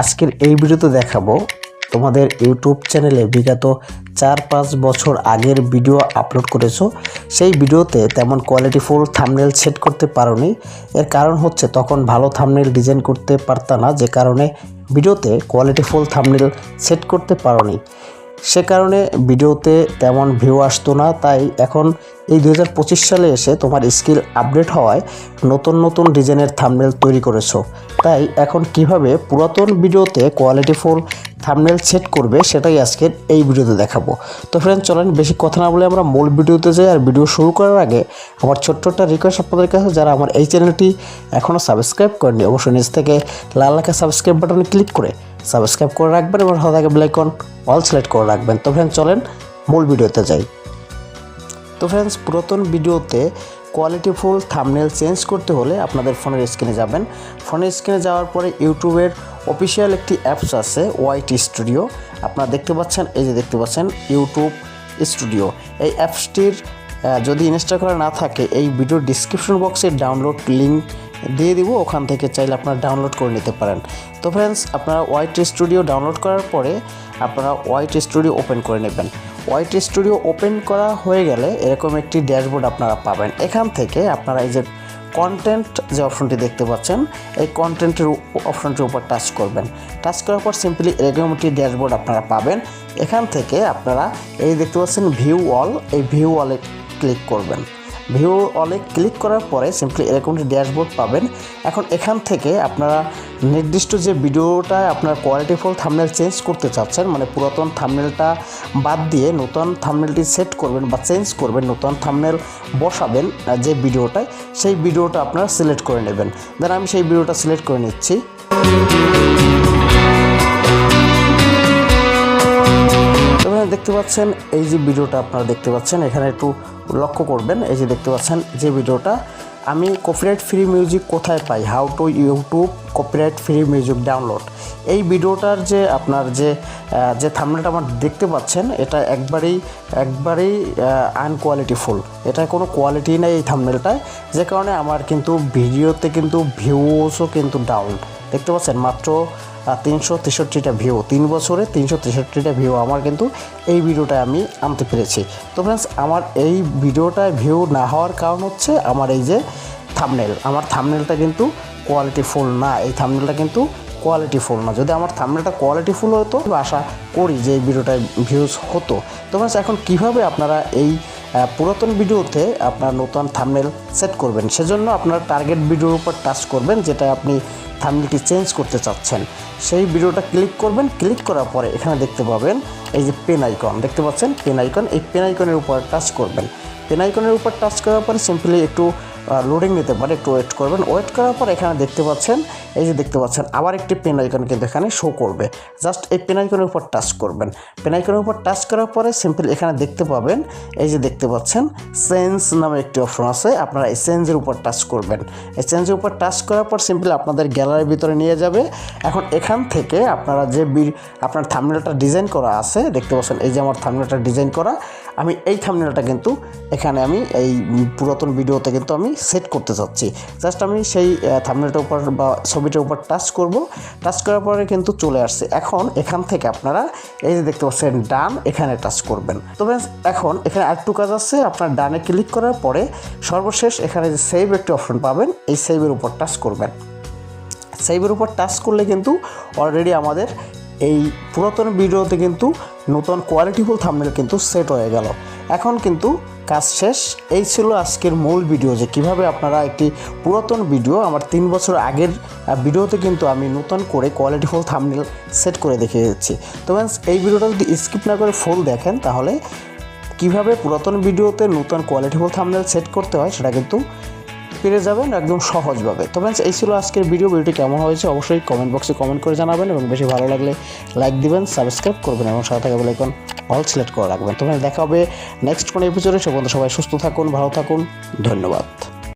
আজকের এই ভিডিওতে দেখাবো তোমাদের ইউটিউব চ্যানেলে বিগত চার পাঁচ বছর আগের ভিডিও আপলোড করেছ। সেই ভিডিওতে তেমন কোয়ালিটি ফুল থামনেল সেট করতে পারোনি। এর কারণ হচ্ছে তখন ভালো থামনেল ডিজাইন করতে পারতা না, যে কারণে ভিডিওতে কোয়ালিটি কোয়ালিটিফুল থামনেল সেট করতে পারোনি। সে কারণে ভিডিওতে তেমন ভিউ আসতো না, তাই এখন এই দুই হাজার পঁচিশ সালে এসে তোমার স্কিল আপডেট হওয়ায় নতুন নতুন ডিজাইনের থামনেল তৈরি করেছ। তাই এখন কীভাবে পুরাতন ভিডিওতে কোয়ালিটিফুল থামনেল সেট করবে সেটাই আজকের এই ভিডিওতে দেখাবো। তো ফ্রেন্ড চলেন বেশি কথা না বলে আমরা মূল ভিডিওতে যাই, আর ভিডিও শুরু করার আগে আমার ছোট্ট একটা রিকোয়েস্ট আপনাদের কাছে, যারা আমার এই চ্যানেলটি এখনও সাবস্ক্রাইব করেনি অবশ্যই নিচ থেকে লাল লেখা সাবস্ক্রাইব বাটনে ক্লিক করে সাবস্ক্রাইব করে রাখবেন এবং হাতে থাকে বেলাইকন অল সিলেক্ট করে রাখবেন। তো ফ্রেন্ড চলেন মূল ভিডিওতে যাই। তো ফ্রেন্ডস পুরাতন ভিডিওতে কোয়ালিটিফুল থামনেল চেঞ্জ করতে হলে আপনাদের ফোনের স্ক্রিনে যাবেন। ফোনের স্ক্রিনে যাওয়ার পরে ইউটিউবের অফিসিয়াল একটি অ্যাপস আছে ওয়াইটি স্টুডিও আপনারা দেখতে পাচ্ছেন, এই যে দেখতে পাচ্ছেন ইউটিউব স্টুডিও এই অ্যাপসটির যদি ইনস্টল করা না থাকে, এই ভিডিও ডিসক্রিপশন বক্সে ডাউনলোড লিঙ্ক দিয়ে দিব, ওখান থেকে চাইলে আপনারা ডাউনলোড করে নিতে পারেন। তো ফ্রেন্ডস আপনারা ওয়াইট স্টুডিও ডাউনলোড করার পরে আপনারা ওয়াইট স্টুডিও ওপেন করে নেবেন। ওয়াইট স্টুডিও ওপেন করা হয়ে গেলে এরকম একটি ড্যাশবোর্ড আপনারা পাবেন। এখান থেকে আপনারা এই যে কন্টেন্ট যে অপশনটি দেখতে পাচ্ছেন, এই কন্টেন্টের অপশনটির উপর টাচ করবেন। টাচ করার পর সিম্পলি এরকম একটি ড্যাশবোর্ড আপনারা পাবেন। এখান থেকে আপনারা এই দেখতে পাচ্ছেন ভিউ অল এই ভিউ অলে ক্লিক করবেন। ভিউ অলে ক্লিক করার পরে সিম্পলি এরকম একটি ড্যাশবোর্ড পাবেন। এখন এখান থেকে আপনারা নির্দিষ্ট যে ভিডিওটা আপনার কোয়ালিটিফুল থামনেল চেঞ্জ করতে চাচ্ছেন মানে পুরাতন থামনেলটা বাদ দিয়ে নতুন থামনেলটি সেট করবেন বা চেঞ্জ করবেন, নতুন থামনেল বসাবেন যে ভিডিওটায়, সেই ভিডিওটা আপনারা সিলেক্ট করে নেবেন। দেন আমি সেই ভিডিওটা সিলেক্ট করে নিচ্ছি। দেখতে পাচ্ছেন, এই যে ভিডিওটা আপনারা দেখতে পাচ্ছেন, এখানে একটু লক্ষ্য করবেন, এই যে দেখতে পাচ্ছেন যে ভিডিওটা। আমি কপিরাইট ফ্রি মিউজিক কোথায় পাই? How to YouTube copyright free music download এই ভিডিওটার যে আপনার যে যে থামনেলটা আমার দেখতে পাচ্ছেন, এটা একবারেই একবারেই আনকোয়ালিটিফুল এটা কোনো কোয়ালিটি নেই এই থামনেলটায় যে কারণে আমার কিন্তু ভিডিওতে কিন্তু ভিউসও কিন্তু ডাউন দেখতে পাচ্ছেন মাত্র তিনশো তেষট্টিটা ভিউ। তিন বছরে তিনশো তেষট্টিটা ভিউ। আমার কিন্তু এই ভিডিওটায় আমি আনতে পেরেছি। তো ফ্রেন্ডস আমার এই ভিডিওটায় ভিউ না হওয়ার কারণ হচ্ছে আমার এই যে থামনেল আমার থামনেলটা কিন্তু কোয়ালিটি ফুল না। এই থামনেলটা কিন্তু কোয়ালিটি ফুল না। যদি আমার থামনেলটা কোয়ালিটি ফুল হতো আশা করি যে এই ভিডিওটায় ভিউজ হতো। তো ফ্রেন্ডস এখন কীভাবে আপনারা এই পুরাতন ভিডিওতে আপনার নতুন থামনেল সেট করবেন। সেজন্য আপনার টার্গেট ভিডিওর উপর টাচ করবেন, যেটা আপনি থামনেলটি চেঞ্জ করতে চাচ্ছেন। সেই ভিডিওটা ক্লিক করবেন ক্লিক করার পরে এখানে দেখতে পাবেন এই যে পেন আইকন দেখতে পাচ্ছেন? পেন আইকন এই পেন আইকনের উপর টাচ করবেন। পেন আইকনের উপর টাচ করার পরে সিম্পলি একটু লোডিং নিতে পারে একটু ওয়েট করবেন। ওয়েট করার পর এখানে দেখতে পাচ্ছেন এই যে দেখতে পাচ্ছেন, আবার একটি পেন আইকন কিন্তু এখানে শো করবে। জাস্ট এই পেন আইকনের উপর টাচ করবেন। পেন আইকনের উপর টাচ করার পরে সিম্পল এখানে দেখতে পাবেন, এই যে দেখতে পাচ্ছেন সেন্স নামে একটি অপশন আছে, আপনারা এই সেন্সের উপর টাচ করবেন। এই সেন্সের উপর টাচ করার পর সিম্পলি আপনাদের গ্যালারির ভিতরে নিয়ে যাবে। এখন এখান থেকে আপনারা যে আপনার থামনেলটা ডিজাইন করা আছে, দেখতে পাচ্ছেন, এই যে আমার থামনেলটা ডিজাইন করা, আমি এই থামনেলটা কিন্তু এখানে আমি এই পুরাতন ভিডিওতে কিন্তু আমি সেট করতে চাচ্ছি জাস্ট আমি সেই থামনেলটার উপর বা ছবিটার উপর টাচ করব। টাচ করার পরে কিন্তু চলে আসছে। এখন এখান থেকে আপনারা এই যে দেখতে পাচ্ছেন, ডান এখানে টাচ করবেন। তো এখন এখানে আরেকটু কাজ আছে। আপনার ডানে ক্লিক করার পরে সর্বশেষ এখানে যে সেভ একটি অপশন পাবেন, এই সেভের উপর টাচ করবেন। সেভের উপর টাচ করলে কিন্তু অলরেডি আমাদের এই পুরাতন ভিডিওতে কিন্তু নতুন কোয়ালিটিফুল থামনেল কিন্তু সেট হয়ে গেল। এখন কিন্তু কাজ শেষ। এই ছিল আজকের মূল ভিডিও যে কীভাবে আপনারা একটি পুরাতন ভিডিও আমার তিন বছর আগের ভিডিওতে কিন্তু আমি নতুন করে কোয়ালিটিফুল থামনেল সেট করে দেখিয়ে দিচ্ছি তো friends, এই ভিডিওটা যদি স্কিপ না করে ফুল দেখেন তাহলে কীভাবে পুরাতন ভিডিওতে নতুন কোয়ালিটিফুল থামনেল সেট করতে হয় সেটা কিন্তু পেরে যাবেন একদম সহজভাবে। তো ফ্রেন্ডস এই ছিল আজকের ভিডিও ভিডিওটি কেমন হয়েছে অবশ্যই কমেন্ট বক্সে কমেন্ট করে জানাবেন এবং বেশি ভালো লাগলে লাইক দিবেন সাবস্ক্রাইব করবেন এবং সাথে থাকা বেলাইকন অল সিলেক্ট করে রাখবেন। তো ফ্রেন্ডস দেখা হবে নেক্সট কোনো এপিসোডে সে বন্ধু সবাই সুস্থ থাকুন, ভালো থাকুন। ধন্যবাদ।